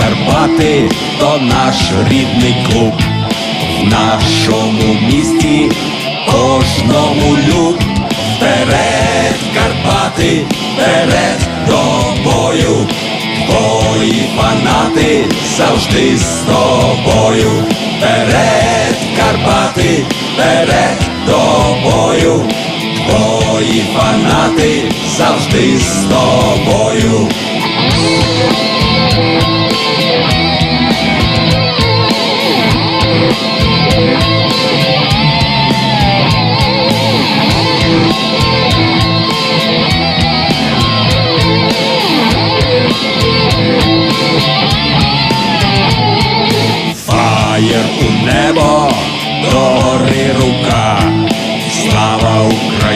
Карпати то наш рідний клуб. В нашому місті кожному люб. Вперед, Карпати, вперед до бою. Твої фанати завжди з тобою. Вперед, Карпати, вперед до бою. Твої фанати завжди з тобою.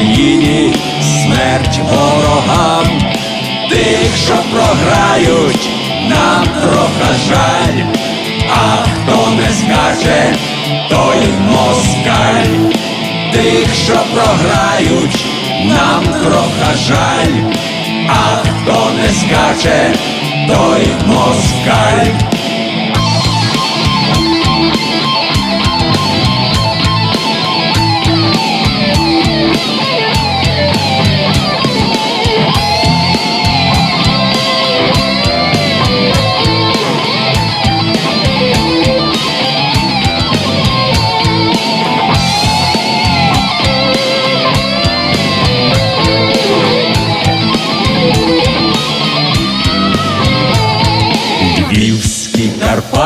Україні, смерть ворогам, тих, що програють, нам трохи жаль, а хто не скаже, той москаль, тих, що програють, нам трохи жаль, а хто не скаже, той москаль.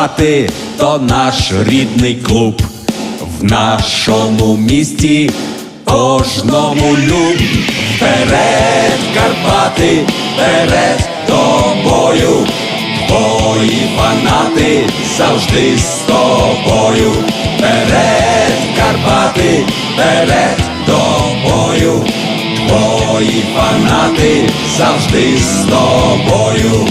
Карпати то наш рідний клуб. В нашому місті кожному люб. Вперед, Карпати, вперед до бою. Твої фанати завжди з тобою. Вперед, Карпати, вперед до бою. Твої фанати завжди з тобою.